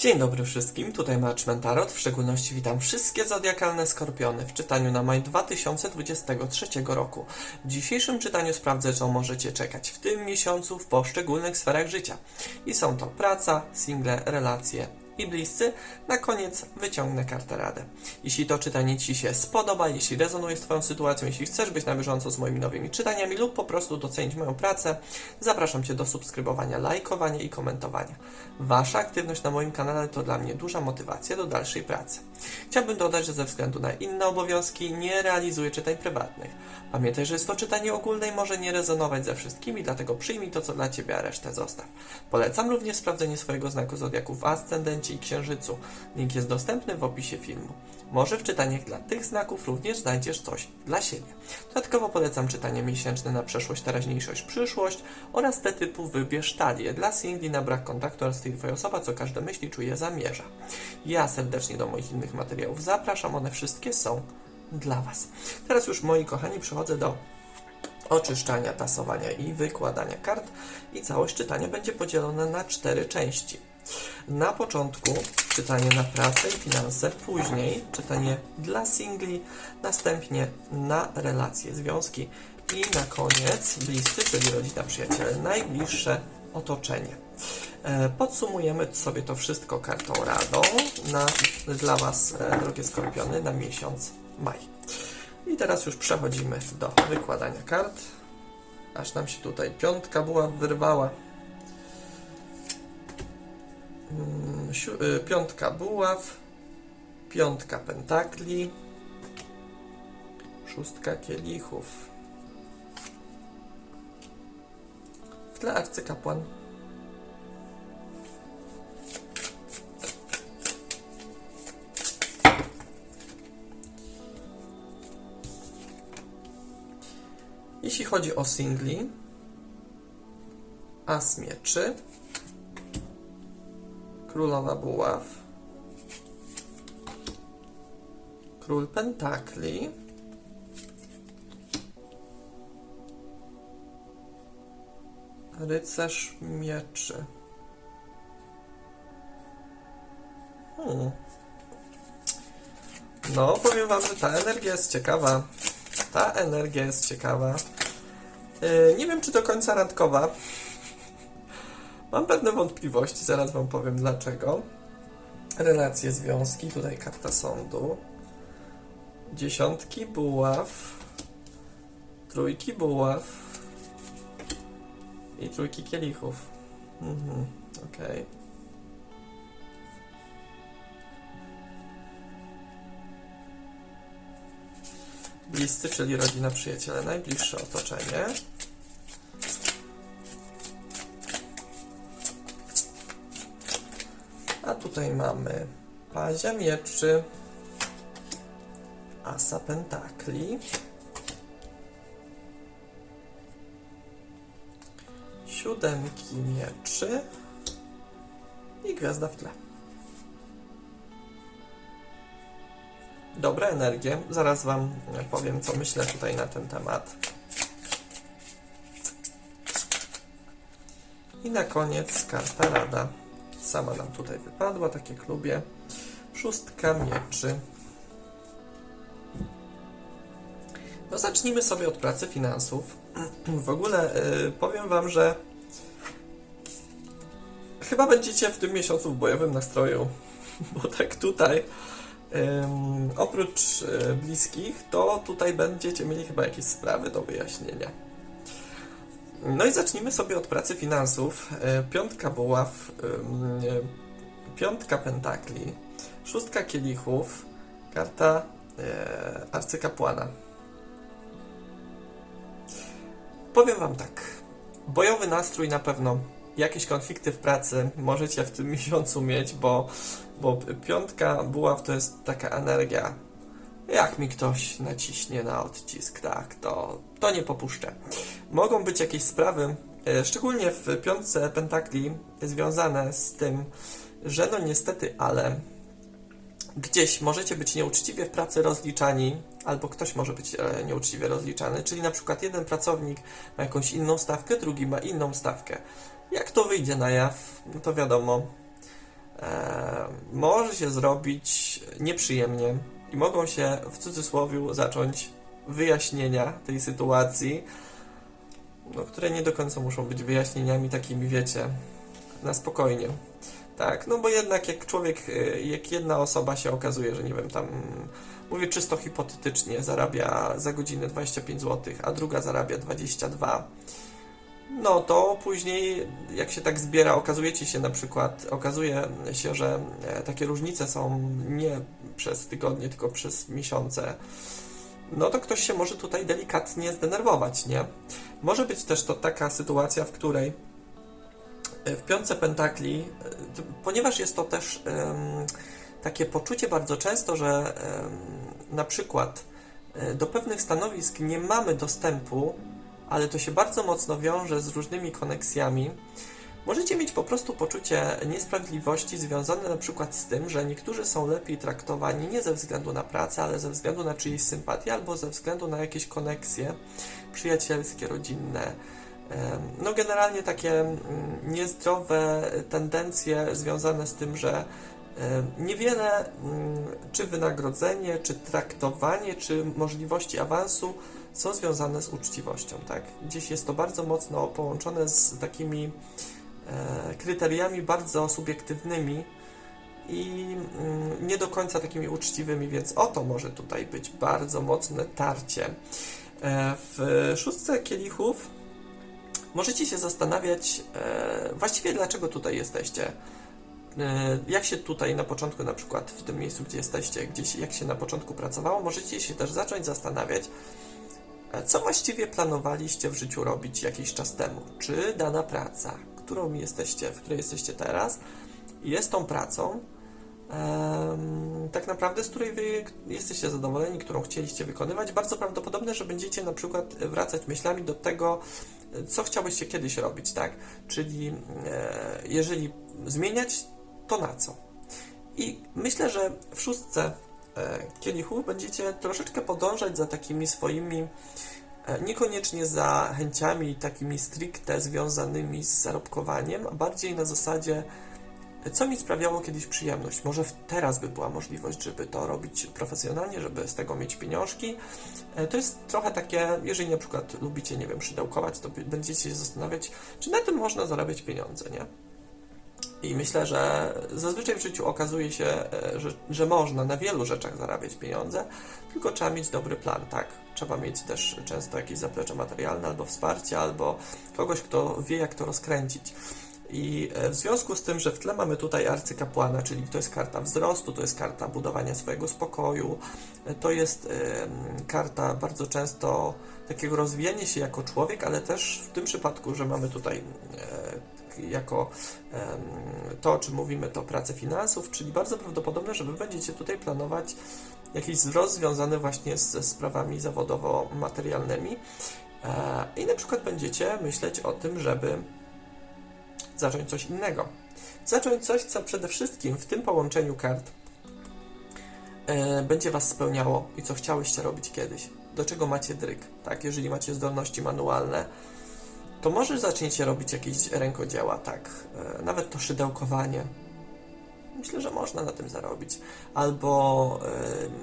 Dzień dobry wszystkim, tutaj Marczman Tarot. W szczególności witam wszystkie zodiakalne skorpiony w czytaniu na maj 2023 roku. W dzisiejszym czytaniu sprawdzę, co możecie czekać w tym miesiącu w poszczególnych sferach życia. I są to praca, single, relacje i bliscy. Na koniec wyciągnę kartę radę. Jeśli to czytanie Ci się spodoba, jeśli rezonuje z Twoją sytuacją, jeśli chcesz być na bieżąco z moimi nowymi czytaniami lub po prostu docenić moją pracę, zapraszam Cię do subskrybowania, lajkowania i komentowania. Wasza aktywność na moim kanale to dla mnie duża motywacja do dalszej pracy. Chciałbym dodać, że ze względu na inne obowiązki nie realizuję czytań prywatnych. Pamiętaj, że jest to czytanie ogólne i może nie rezonować ze wszystkimi, dlatego przyjmij to, co dla Ciebie, a resztę zostaw. Polecam również sprawdzenie swojego znaku zodiaku w ascendencie i księżycu. Link jest dostępny w opisie filmu. Może w czytaniach dla tych znaków również znajdziesz coś dla siebie. Dodatkowo polecam czytanie miesięczne na przeszłość, teraźniejszość, przyszłość oraz te typu wybierz talię dla singli na brak kontaktu oraz tej twoja osoba, co każda myśli, czuje, zamierza. Ja serdecznie do moich innych materiałów zapraszam, one wszystkie są dla Was. Teraz już moi kochani przechodzę do oczyszczania, tasowania i wykładania kart i całość czytania będzie podzielone na cztery części. Na początku czytanie na pracę i finanse, później czytanie dla singli, następnie na relacje, związki i na koniec bliscy, czyli rodzina, przyjaciele, najbliższe otoczenie. E, Podsumujemy sobie to wszystko kartą radą na, dla Was, e, drogie skorpiony, na miesiąc maj. I teraz już przechodzimy do wykładania kart. Aż nam się tutaj piątka była wyrwała. Mm, y, Piątka buław, piątka pentakli, szóstka kielichów. W tle arcykapłan. Jeśli chodzi o singli, As mieczy, Królowa buław, Król pentakli, Rycerz mieczy. Hmm. No, powiem Wam, że ta energia jest ciekawa. Ta energia jest ciekawa. Yy, nie wiem, czy do końca randkowa. Mam pewne wątpliwości, zaraz Wam powiem dlaczego. Relacje, związki, tutaj karta sądu. Dziesiątki buław. Trójki buław. I trójki kielichów. Mhm, okej. Bliscy, czyli rodzina, przyjaciele, najbliższe otoczenie. A tutaj mamy pazia mieczy, asa pentakli, siódemki mieczy i gwiazda w tle. Dobre energie. Zaraz Wam powiem, co myślę tutaj na ten temat. I na koniec karta rada. Sama nam tutaj wypadła, takie klubie. Szóstka mieczy. No zacznijmy sobie od pracy finansów. W ogóle y, powiem Wam, że chyba będziecie w tym miesiącu w bojowym nastroju, bo tak tutaj oprócz y, bliskich, to tutaj będziecie mieli chyba jakieś sprawy do wyjaśnienia. No i zacznijmy sobie od pracy finansów. E, Piątka buław, e, piątka pentakli, szóstka kielichów, karta e, arcykapłana. Powiem Wam tak. Bojowy nastrój na pewno. Jakieś konflikty w pracy możecie w tym miesiącu mieć, bo, bo piątka buław to jest taka energia. Jak mi ktoś naciśnie na odcisk, tak, to, to nie popuszczę. Mogą być jakieś sprawy, e, szczególnie w piątce pentakli, związane z tym, że no niestety, ale gdzieś możecie być nieuczciwie w pracy rozliczani, albo ktoś może być e, nieuczciwie rozliczany, czyli na przykład jeden pracownik ma jakąś inną stawkę, drugi ma inną stawkę. Jak to wyjdzie na jaw, no to wiadomo. e, może się zrobić nieprzyjemnie i mogą się w cudzysłowie zacząć wyjaśnienia tej sytuacji, no, które nie do końca muszą być wyjaśnieniami takimi, wiecie, na spokojnie. Tak, no bo jednak jak człowiek, y, jak jedna osoba się okazuje, że nie wiem, tam mówię czysto hipotetycznie, zarabia za godzinę 25 zł, a druga zarabia 22, no to później jak się tak zbiera, okazujecie się na przykład, okazuje się, że e, takie różnice są nie przez tygodnie, tylko przez miesiące, no to ktoś się może tutaj delikatnie zdenerwować, nie? Może być też to taka sytuacja, w której e, w piątce pentakli, e, ponieważ jest to też em, takie poczucie bardzo często, że em, na przykład do pewnych stanowisk nie mamy dostępu, ale to się bardzo mocno wiąże z różnymi koneksjami. Możecie mieć po prostu poczucie niesprawiedliwości związane na przykład z tym, że niektórzy są lepiej traktowani nie ze względu na pracę, ale ze względu na czyjeś sympatię albo ze względu na jakieś koneksje przyjacielskie, rodzinne. No, generalnie takie mm, niezdrowe tendencje związane z tym, że niewiele mm, czy wynagrodzenie, czy traktowanie, czy możliwości awansu są związane z uczciwością, tak? Gdzieś jest to bardzo mocno połączone z takimi e, kryteriami bardzo subiektywnymi i mm, nie do końca takimi uczciwymi, więc oto może tutaj być bardzo mocne tarcie. E, w szóstce kielichów możecie się zastanawiać e, właściwie dlaczego tutaj jesteście. E, Jak się tutaj na początku, na przykład w tym miejscu, gdzie jesteście, gdzieś jak się na początku pracowało, możecie się też zacząć zastanawiać, Co właściwie planowaliście w życiu robić jakiś czas temu? Czy dana praca, którą jesteście, w której jesteście teraz, jest tą pracą, em, tak naprawdę, z której wy jesteście zadowoleni, którą chcieliście wykonywać? Bardzo prawdopodobne, że będziecie na przykład wracać myślami do tego, co chciałbyście kiedyś robić, tak? Czyli e, jeżeli zmieniać, to na co? I myślę, że w szóstce kielichów będziecie troszeczkę podążać za takimi swoimi, e, niekoniecznie za chęciami takimi stricte związanymi z zarobkowaniem, a bardziej na zasadzie, e, co mi sprawiało kiedyś przyjemność. Może teraz by była możliwość, żeby to robić profesjonalnie, żeby z tego mieć pieniążki. E, To jest trochę takie, jeżeli na przykład lubicie, nie wiem, szydełkować, to będziecie się zastanawiać, czy na tym można zarabiać pieniądze, nie? I myślę, że zazwyczaj w życiu okazuje się, e, że, że można na wielu rzeczach zarabiać pieniądze, tylko trzeba mieć dobry plan, tak? Trzeba mieć też często jakieś zaplecze materialne, albo wsparcie, albo kogoś, kto wie, jak to rozkręcić. I e, w związku z tym, że w tle mamy tutaj arcykapłana, czyli to jest karta wzrostu, to jest karta budowania swojego spokoju, e, to jest karta bardzo często takiego rozwijania się jako człowiek, ale też w tym przypadku, że mamy tutaj jako to, o czym mówimy, to pracę finansów, czyli bardzo prawdopodobne, że Wy będziecie tutaj planować jakiś wzrost związany właśnie ze sprawami zawodowo-materialnymi e, i na przykład będziecie myśleć o tym, żeby zacząć coś innego. Zacząć coś, co przede wszystkim w tym połączeniu kart e, będzie Was spełniało i co chciałyście robić kiedyś. Do czego macie dryk, tak? Jeżeli macie zdolności manualne, to może zaczniecie robić jakieś rękodzieła, tak? E, nawet to szydełkowanie. Myślę, że można na tym zarobić. Albo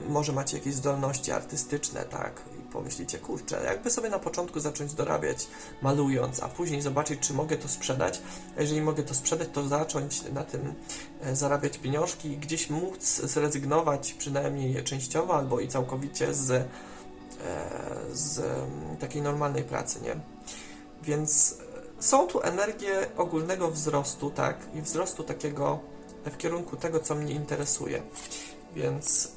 e, może macie jakieś zdolności artystyczne, tak? I pomyślicie, kurczę, jakby sobie na początku zacząć dorabiać malując, a później zobaczyć, czy mogę to sprzedać. A jeżeli mogę to sprzedać, to zacząć na tym e, zarabiać pieniążki i gdzieś móc zrezygnować przynajmniej częściowo albo i całkowicie z, z takiej normalnej pracy, nie? Więc e, są tu energie ogólnego wzrostu, tak? I wzrostu takiego w kierunku tego, co mnie interesuje. Więc,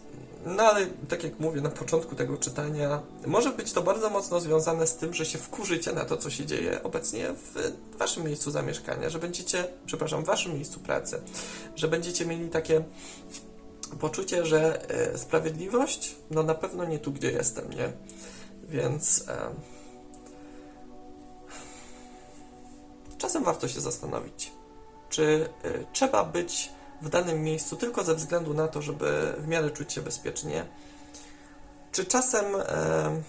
no ale tak jak mówię na początku tego czytania, może być to bardzo mocno związane z tym, że się wkurzycie na to, co się dzieje obecnie w waszym miejscu zamieszkania, że będziecie, przepraszam, w waszym miejscu pracy, że będziecie mieli takie poczucie, że e, sprawiedliwość, no na pewno nie tu, gdzie jestem, nie? Więc e, czasem warto się zastanowić, czy y, trzeba być w danym miejscu tylko ze względu na to, żeby w miarę czuć się bezpiecznie, czy czasem e,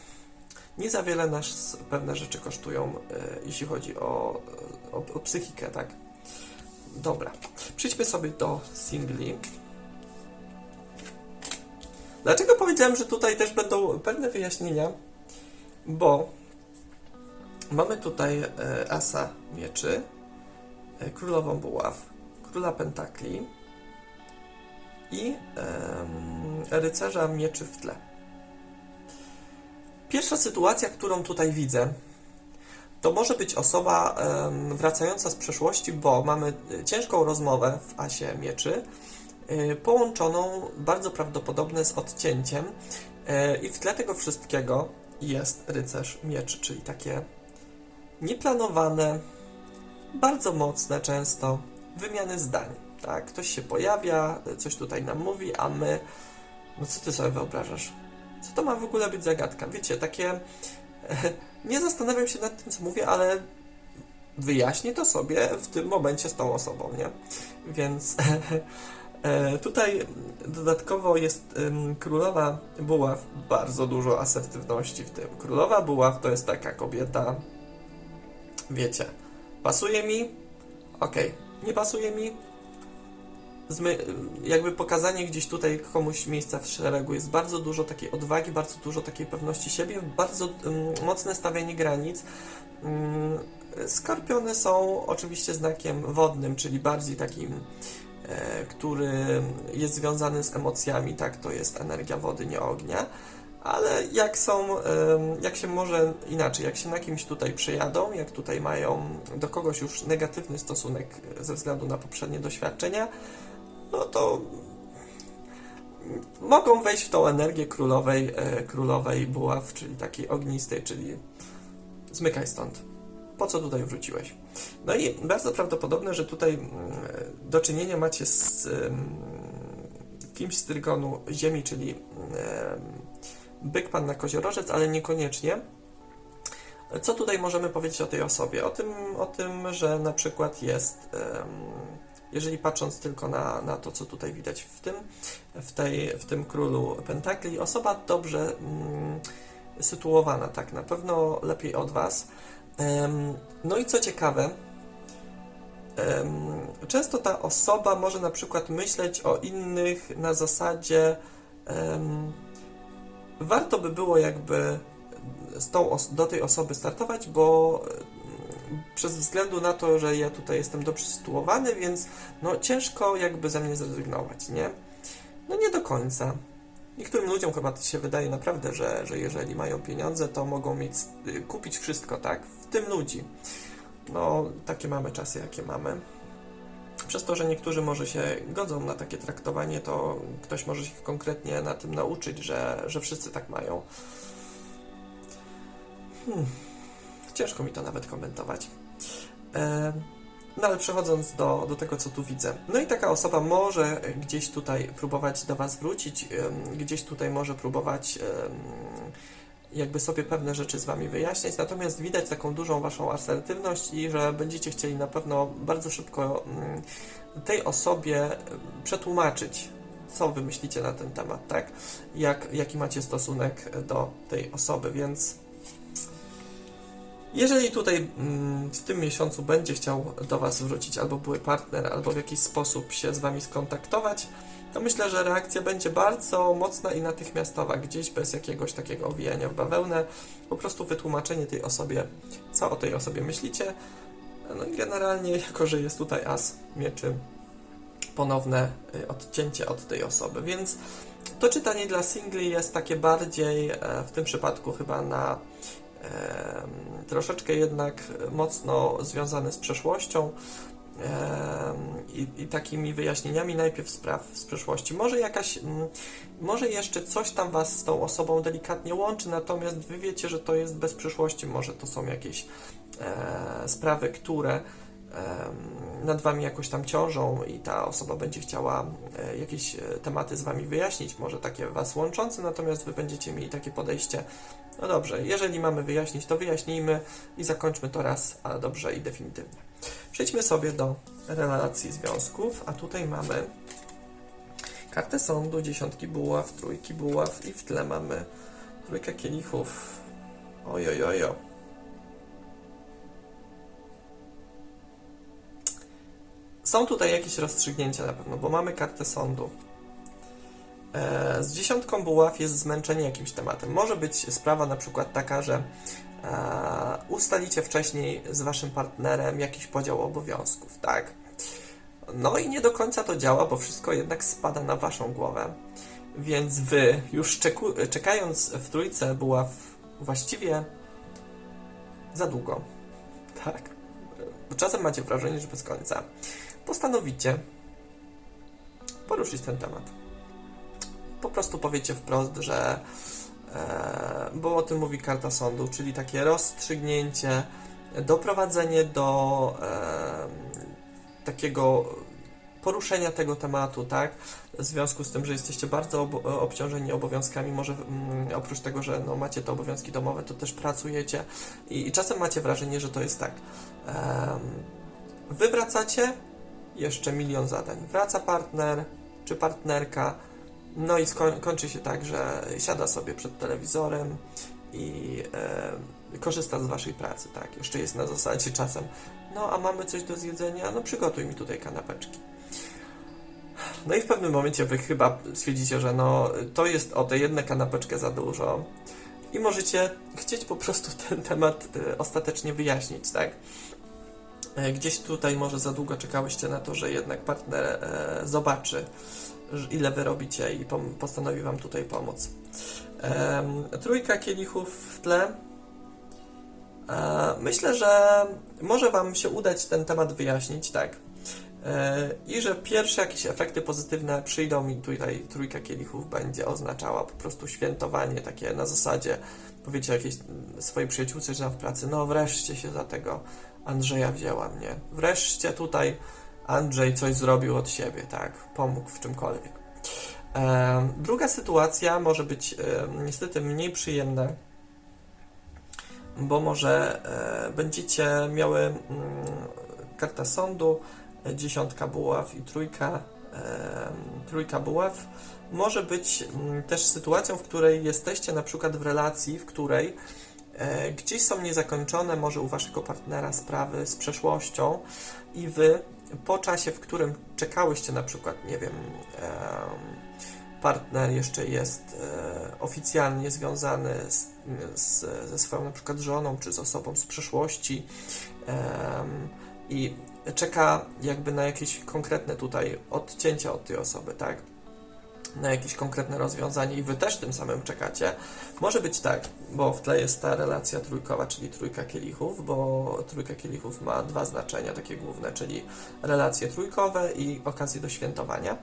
nie za wiele nas pewne rzeczy kosztują, e, jeśli chodzi o, o, o psychikę, tak? dobra. Przejdźmy sobie do singli. Dlaczego powiedziałem, że tutaj też będą pewne wyjaśnienia? Bo mamy tutaj e, asa mieczy, e, królową buław, króla pentakli i rycerza mieczy w tle. Pierwsza sytuacja, którą tutaj widzę, to może być osoba wracająca z przeszłości, bo mamy e, ciężką rozmowę w asie mieczy, połączoną bardzo prawdopodobnie z odcięciem i w tle tego wszystkiego jest rycerz mieczy, czyli takie nieplanowane, bardzo mocne często wymiany zdań. Tak? Ktoś się pojawia, coś tutaj nam mówi, a my, no co ty sobie wyobrażasz? Co to ma w ogóle być zagadka? Wiecie, takie nie zastanawiam się nad tym, co mówię, ale wyjaśnię to sobie w tym momencie z tą osobą, nie? Więc e, tutaj dodatkowo jest królowa buław, bardzo dużo asertywności w tym. Królowa buław to jest taka kobieta, wiecie, pasuje mi, okej, nie pasuje mi, Zmy, jakby pokazanie gdzieś tutaj komuś miejsca w szeregu jest bardzo dużo takiej odwagi, bardzo dużo takiej pewności siebie, bardzo um, mocne stawianie granic. Um, skorpiony są oczywiście znakiem wodnym, czyli bardziej takim, e, który jest związany z emocjami, tak, to jest energia wody, nie ognia. Ale jak są, jak się może inaczej, jak się na kimś tutaj przejadą, jak tutaj mają do kogoś już negatywny stosunek ze względu na poprzednie doświadczenia, no to mogą wejść w tą energię królowej, e, królowej buław, czyli takiej ognistej, czyli zmykaj stąd. Po co tutaj wróciłeś? No i bardzo prawdopodobne, że tutaj mm, do czynienia macie z kimś z trygonu ziemi, czyli byk pan na koziorożec, ale niekoniecznie. Co tutaj możemy powiedzieć o tej osobie? O tym, o tym że na przykład jest jeżeli patrząc tylko na, na to, co tutaj widać w tym, w, tej, w tym królu pentakli, osoba dobrze mm, sytuowana, tak, na pewno lepiej od Was. No i co ciekawe, często ta osoba może na przykład myśleć o innych na zasadzie warto by było jakby tą do tej osoby startować, bo przez względu na to, że ja tutaj jestem dobrze sytuowany, więc no ciężko jakby ze mnie zrezygnować, nie? No nie do końca. Niektórym ludziom chyba to się wydaje naprawdę, że, że jeżeli mają pieniądze, to mogą mieć, kupić wszystko, tak? W tym ludzi. No, takie mamy czasy, jakie mamy. Przez to, że niektórzy może się godzą na takie traktowanie, to ktoś może się konkretnie na tym nauczyć, że, że wszyscy tak mają. Hmm. Ciężko mi to nawet komentować. E, No ale przechodząc do, do tego, co tu widzę. No i taka osoba może gdzieś tutaj próbować do Was wrócić, gdzieś tutaj może próbować jakby sobie pewne rzeczy z Wami wyjaśniać, natomiast widać taką dużą Waszą asertywność i że będziecie chcieli na pewno bardzo szybko mm, tej osobie em, przetłumaczyć, co Wy myślicie na ten temat, tak? Jak, jaki macie stosunek do tej osoby, więc jeżeli tutaj mm, w tym miesiącu będzie chciał do Was wrócić albo były partner, albo w jakiś sposób się z Wami skontaktować, to myślę, że reakcja będzie bardzo mocna i natychmiastowa, gdzieś bez jakiegoś takiego owijania w bawełnę, po prostu wytłumaczenie tej osobie, co o tej osobie myślicie. No i generalnie, jako że jest tutaj as mieczy, ponowne y, odcięcie od tej osoby, więc to czytanie dla singli jest takie bardziej e, w tym przypadku chyba na troszeczkę jednak mocno związane z przeszłością i, i takimi wyjaśnieniami najpierw spraw z przeszłości. Może jakaś, mm, może jeszcze coś tam Was z tą osobą delikatnie łączy, natomiast Wy wiecie, że to jest bez przyszłości, może to są jakieś e, sprawy, które em, nad Wami jakoś tam ciążą i ta osoba będzie chciała e, jakieś e, tematy z Wami wyjaśnić, może takie Was łączące, natomiast Wy będziecie mieli takie podejście, no dobrze, jeżeli mamy wyjaśnić, to wyjaśnijmy i zakończmy to raz, a dobrze i definitywnie. Przejdźmy sobie do relacji związków, a tutaj mamy kartę sądu, dziesiątki buław, trójki buław i w tle mamy trójkę kielichów. Są tutaj jakieś rozstrzygnięcia na pewno, bo mamy kartę sądu. E, Z dziesiątką buław jest zmęczenie jakimś tematem. Może być sprawa na przykład taka, że ustalicie wcześniej z waszym partnerem jakiś podział obowiązków, tak? No i nie do końca to działa, bo wszystko jednak spada na waszą głowę. Więc wy, już czeku, czekając w trójce buław właściwie za długo, tak? Bo czasem macie wrażenie, że bez końca. Postanowicie poruszyć ten temat po prostu powiecie wprost, że e, bo o tym mówi karta sądu, czyli takie rozstrzygnięcie, doprowadzenie do e, takiego poruszenia tego tematu, tak? W związku z tym, że jesteście bardzo ob obciążeni obowiązkami, może mm, oprócz tego, że no, macie te obowiązki domowe, to też pracujecie i, i czasem macie wrażenie, że to jest tak. Em, wy wracacie, jeszcze milion zadań. Wraca partner czy partnerka, no i kończy się tak, że siada sobie przed telewizorem i e, korzysta z waszej pracy, tak? Jeszcze jest na zasadzie czasem, no a mamy coś do zjedzenia, no przygotuj mi tutaj kanapeczki. No i w pewnym momencie wy chyba stwierdzicie, że no to jest o tę jedną kanapeczkę za dużo i możecie chcieć po prostu ten temat e, ostatecznie wyjaśnić, tak? E, Gdzieś tutaj może za długo czekałyście na to, że jednak partner e, zobaczy, ile wy robicie i postanowi wam tutaj pomóc. Trójka kielichów w tle. E, myślę, że może wam się udać ten temat wyjaśnić, tak. E, I że pierwsze jakieś efekty pozytywne przyjdą i tutaj trójka kielichów będzie oznaczała po prostu świętowanie takie na zasadzie powiecie jakiejś swojej przyjaciółce tam w pracy, no wreszcie się za tego Andrzeja wzięła mnie. Wreszcie tutaj Andrzej coś zrobił od siebie, tak? Pomógł w czymkolwiek. Em, druga sytuacja może być em, niestety mniej przyjemna, bo może e, będziecie miały mm, karta sądu, e, dziesiątka buław i trójka, trójka buław. Może być mm, też sytuacją, w której jesteście na przykład w relacji, w której e, gdzieś są niezakończone może u waszego partnera sprawy z przeszłością i wy po czasie, w którym czekałyście na przykład, nie wiem, em, partner jeszcze jest e, oficjalnie związany z, z, ze swoją na przykład żoną, czy z osobą z przeszłości i czeka jakby na jakieś konkretne tutaj odcięcie od tej osoby, tak? Na jakieś konkretne rozwiązanie i wy też tym samym czekacie. Może być tak, bo w tle jest ta relacja trójkowa, czyli trójka kielichów, bo trójka kielichów ma dwa znaczenia takie główne, czyli relacje trójkowe i okazje do świętowania.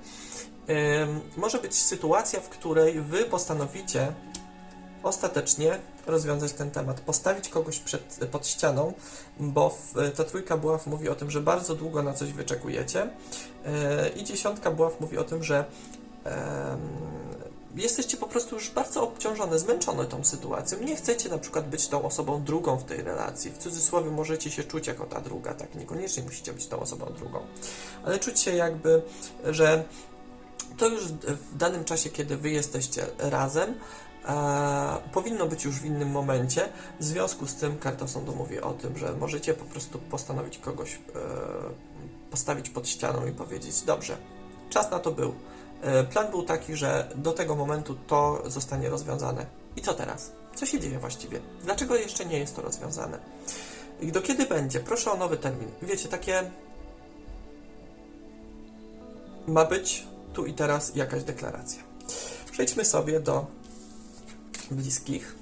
Może być sytuacja, w której wy postanowicie ostatecznie rozwiązać ten temat, postawić kogoś przed, pod ścianą, bo w, ta trójka buław mówi o tym, że bardzo długo na coś wyczekujecie yy, i dziesiątka buław mówi o tym, że jesteście po prostu już bardzo obciążone, zmęczone tą sytuacją. Nie chcecie na przykład być tą osobą drugą w tej relacji. W cudzysłowie możecie się czuć jako ta druga, tak? Niekoniecznie musicie być tą osobą drugą, ale czuć się jakby, że to już w danym czasie, kiedy wy jesteście razem, e, powinno być już w innym momencie. W związku z tym karta sądu mówi o tym, że możecie po prostu postanowić kogoś e, postawić pod ścianą i powiedzieć: Dobrze, czas na to był. E, Plan był taki, że do tego momentu to zostanie rozwiązane. I co teraz? Co się dzieje właściwie? Dlaczego jeszcze nie jest to rozwiązane? I do kiedy będzie? Proszę o nowy termin. Wiecie, takie ma być tu i teraz jakaś deklaracja. Przejdźmy sobie do bliskich.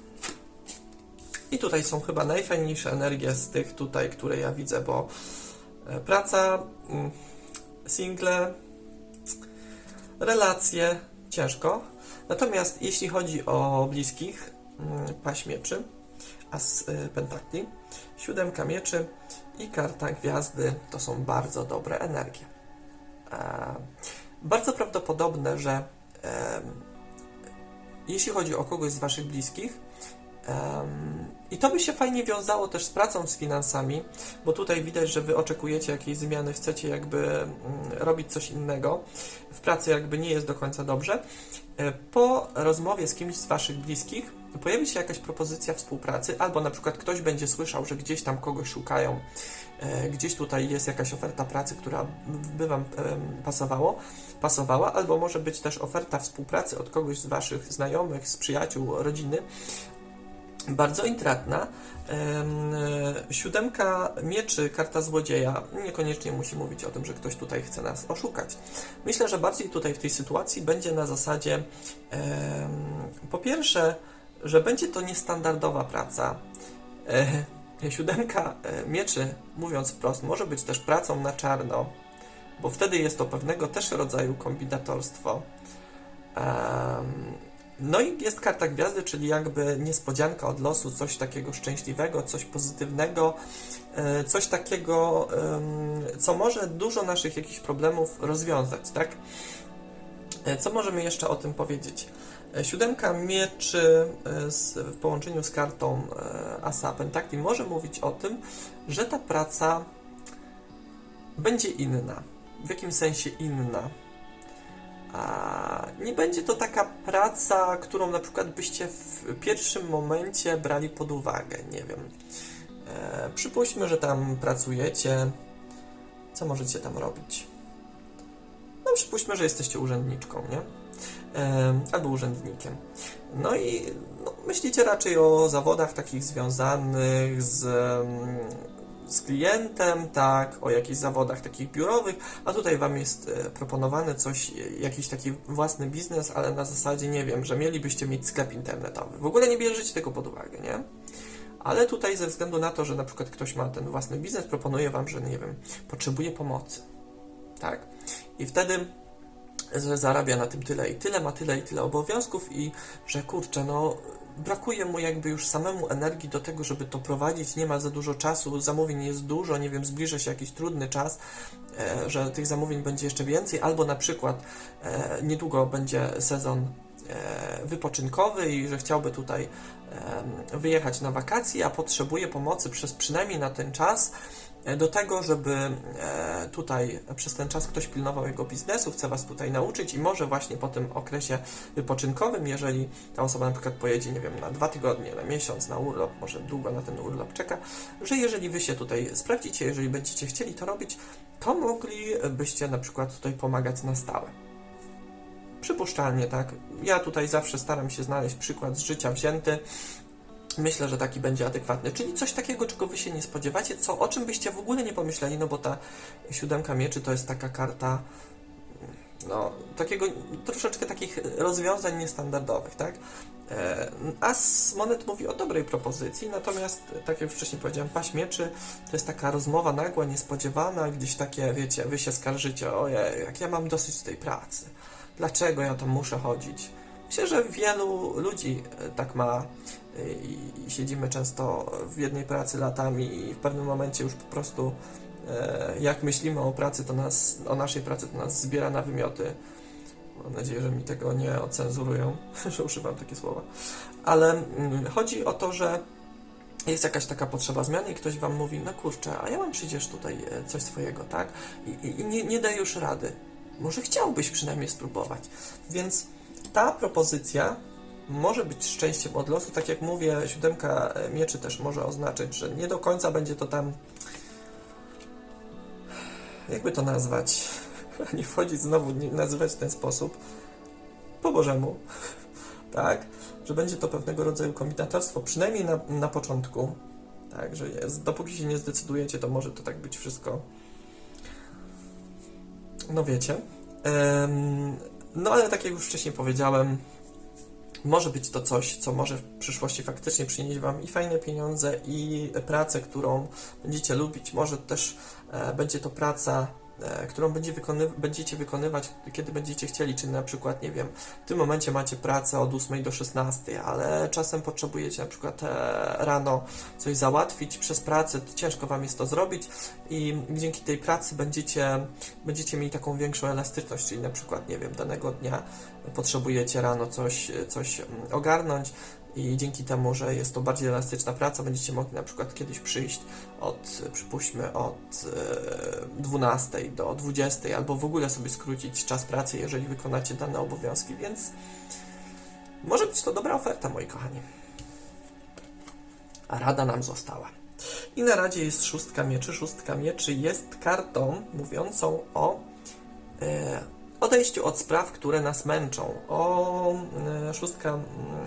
I tutaj są chyba najfajniejsze energie z tych tutaj, które ja widzę, bo e, praca, mm, single, relacje, ciężko. Natomiast jeśli chodzi o bliskich, mm, paź mieczy, as y, pentakli, siódemka mieczy i karta gwiazdy to są bardzo dobre energie. E, bardzo prawdopodobne, że jeśli chodzi o kogoś z Waszych bliskich, i to by się fajnie wiązało też z pracą z finansami, bo tutaj widać, że Wy oczekujecie jakiejś zmiany, chcecie jakby mm, robić coś innego, w pracy jakby nie jest do końca dobrze. E, Po rozmowie z kimś z Waszych bliskich, pojawi się jakaś propozycja współpracy, albo na przykład ktoś będzie słyszał, że gdzieś tam kogoś szukają, e, gdzieś tutaj jest jakaś oferta pracy, która by Wam pasowało, pasowała, albo może być też oferta współpracy od kogoś z Waszych znajomych, z przyjaciół, rodziny, bardzo intratna. E, Siódemka mieczy, karta złodzieja, niekoniecznie musi mówić o tym, że ktoś tutaj chce nas oszukać. Myślę, że bardziej tutaj w tej sytuacji będzie na zasadzie po pierwsze, że będzie to niestandardowa praca. E, Siódemka e, mieczy, mówiąc wprost, może być też pracą na czarno, bo wtedy jest to pewnego też rodzaju kombinatorstwo. No i jest karta gwiazdy, czyli jakby niespodzianka od losu, coś takiego szczęśliwego, coś pozytywnego, e, coś takiego, co może dużo naszych jakichś problemów rozwiązać, tak? E, Co możemy jeszcze o tym powiedzieć? E, Siódemka mieczy w połączeniu z kartą Asa Pentakli może mówić o tym, że ta praca będzie inna. W jakim sensie inna? A nie będzie to taka praca, którą na przykład byście w pierwszym momencie brali pod uwagę. Nie wiem. E, przypuśćmy, że tam pracujecie. Co możecie tam robić? No, przypuśćmy, że jesteście urzędniczką, nie? E, albo urzędnikiem. No i no, myślicie raczej o zawodach takich związanych z, mm, z klientem, tak, o jakichś zawodach takich biurowych, a tutaj Wam jest e, proponowany coś, e, jakiś taki własny biznes, ale na zasadzie, nie wiem, że mielibyście mieć sklep internetowy. W ogóle nie bierzecie tego pod uwagę, nie? Ale tutaj ze względu na to, że na przykład ktoś ma ten własny biznes, proponuje Wam, że nie wiem, potrzebuje pomocy, tak? I wtedy że zarabia na tym tyle i tyle, ma tyle i tyle obowiązków i że kurczę, no brakuje mu jakby już samemu energii do tego, żeby to prowadzić, nie ma za dużo czasu, zamówień jest dużo, nie wiem, zbliża się jakiś trudny czas, e, że tych zamówień będzie jeszcze więcej, albo na przykład e, niedługo będzie sezon e, wypoczynkowy i że chciałby tutaj wyjechać na wakacje, a potrzebuje pomocy przez przynajmniej na ten czas do tego, żeby e, tutaj przez ten czas ktoś pilnował jego biznesu, chce Was tutaj nauczyć i może właśnie po tym okresie wypoczynkowym, jeżeli ta osoba na przykład pojedzie, nie wiem, na dwa tygodnie, na miesiąc, na urlop, może długo na ten urlop czeka, że jeżeli Wy się tutaj sprawdzicie, jeżeli będziecie chcieli to robić, to moglibyście na przykład tutaj pomagać na stałe. Przypuszczalnie, tak. Ja tutaj zawsze staram się znaleźć przykład z życia wzięty. Myślę, że taki będzie adekwatny. Czyli coś takiego, czego wy się nie spodziewacie, co, o czym byście w ogóle nie pomyśleli, no bo ta siódemka mieczy to jest taka karta, no, takiego, troszeczkę takich rozwiązań niestandardowych, tak? E, As monet mówi o dobrej propozycji, natomiast, tak jak wcześniej powiedziałem, paś mieczy to jest taka rozmowa nagła, niespodziewana, gdzieś takie, wiecie, wy się skarżycie, ojej, jak ja mam dosyć tej pracy, dlaczego ja tam muszę chodzić? Myślę, że wielu ludzi e, tak ma e, i siedzimy często w jednej pracy latami i w pewnym momencie już po prostu e, jak myślimy o pracy, to nas, o naszej pracy, to nas zbiera na wymioty. Mam nadzieję, że mi tego nie ocenzurują, że używam takie słowa. Ale mm, chodzi o to, że jest jakaś taka potrzeba zmiany i ktoś wam mówi, no kurczę, a ja mam przecież tutaj coś swojego, tak? I, i, nie, nie już rady. Może chciałbyś przynajmniej spróbować. Więc ta propozycja może być szczęściem od losu. Tak jak mówię, siódemka e, mieczy też może oznaczać, że nie do końca będzie to tam. Jakby to nazwać? Nie wchodzić znowu, nie nazywać w ten sposób. Po Bożemu. Tak? Że będzie to pewnego rodzaju kombinatorstwo, przynajmniej na, na początku. Tak, że jest, dopóki się nie zdecydujecie, to może to tak być wszystko. No wiecie. Em, no ale tak jak już wcześniej powiedziałem, może być to coś, co może w przyszłości faktycznie przynieść Wam i fajne pieniądze, i pracę, którą będziecie lubić. Może też e, będzie to praca, którą będzie wykony będziecie wykonywać, kiedy będziecie chcieli, czy na przykład, nie wiem, w tym momencie macie pracę od 8 do 16, ale czasem potrzebujecie na przykład e, rano coś załatwić przez pracę, ciężko Wam jest to zrobić i dzięki tej pracy będziecie, będziecie mieli taką większą elastyczność, czyli na przykład, nie wiem, danego dnia potrzebujecie rano coś, coś mm, ogarnąć i dzięki temu, że jest to bardziej elastyczna praca, będziecie mogli na przykład kiedyś przyjść od, przypuśćmy, od e, 12 do 20, albo w ogóle sobie skrócić czas pracy, jeżeli wykonacie dane obowiązki, więc może być to dobra oferta, moi kochani. a rada nam została. I na radzie jest szóstka mieczy. Szóstka mieczy jest kartą mówiącą o e, odejściu od spraw, które nas męczą. O, e, szóstka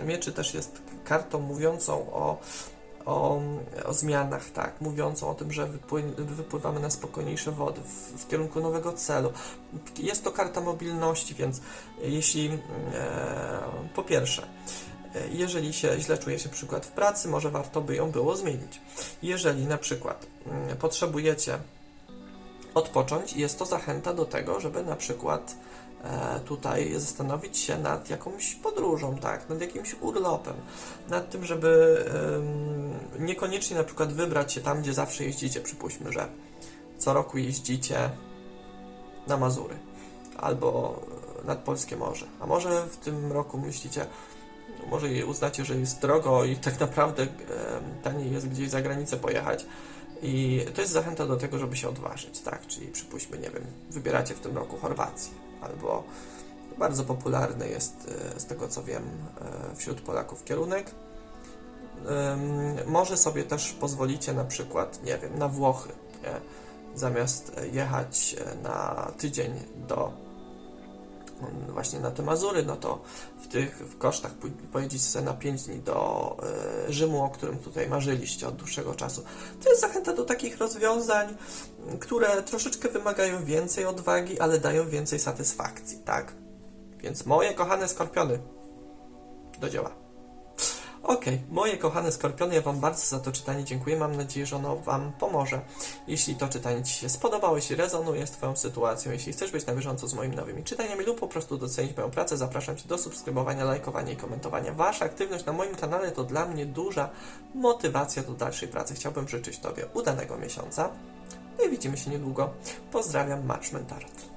mieczy też jest kartą mówiącą o, o, o zmianach, tak, mówiącą o tym, że wypły, wypływamy na spokojniejsze wody w, w kierunku nowego celu. Jest to karta mobilności, więc jeśli e, po pierwsze, jeżeli się źle czuje się przykład w pracy, może warto by ją było zmienić. Jeżeli na przykład mm, potrzebujecie odpocząć, jest to zachęta do tego, żeby na przykład e, tutaj zastanowić się nad jakąś podróżą, tak, nad jakimś urlopem, nad tym, żeby niekoniecznie na przykład wybrać się tam, gdzie zawsze jeździcie, przypuśćmy, że co roku jeździcie na Mazury albo nad Polskie Morze, a może w tym roku myślicie, może i uznacie, że jest drogo i tak naprawdę taniej jest gdzieś za granicę pojechać, i to jest zachęta do tego, żeby się odważyć, tak? Czyli przypuśćmy, nie wiem, wybieracie w tym roku Chorwację, albo bardzo popularny jest, e, z tego co wiem, e, wśród Polaków kierunek. Może sobie też pozwolicie na przykład, nie wiem, na Włochy, nie? zamiast jechać e, na tydzień do właśnie na te Mazury, no to w tych w kosztach pojedziecie sobie na 5 dni do e, Rzymu, o którym tutaj marzyliście od dłuższego czasu. To jest zachęta do takich rozwiązań, które troszeczkę wymagają więcej odwagi, ale dają więcej satysfakcji, tak? Więc moje kochane skorpiony, do dzieła. Okej, moje kochane skorpiony, ja Wam bardzo za to czytanie dziękuję. Mam nadzieję, że ono Wam pomoże. Jeśli to czytanie Ci się spodobało, jeśli rezonuje z Twoją sytuacją, jeśli chcesz być na bieżąco z moimi nowymi czytaniami lub po prostu docenić moją pracę, zapraszam Cię do subskrybowania, lajkowania i komentowania. Wasza aktywność na moim kanale to dla mnie duża motywacja do dalszej pracy. Chciałbym życzyć Tobie udanego miesiąca. No i widzimy się niedługo. Pozdrawiam, Marszment Tarot.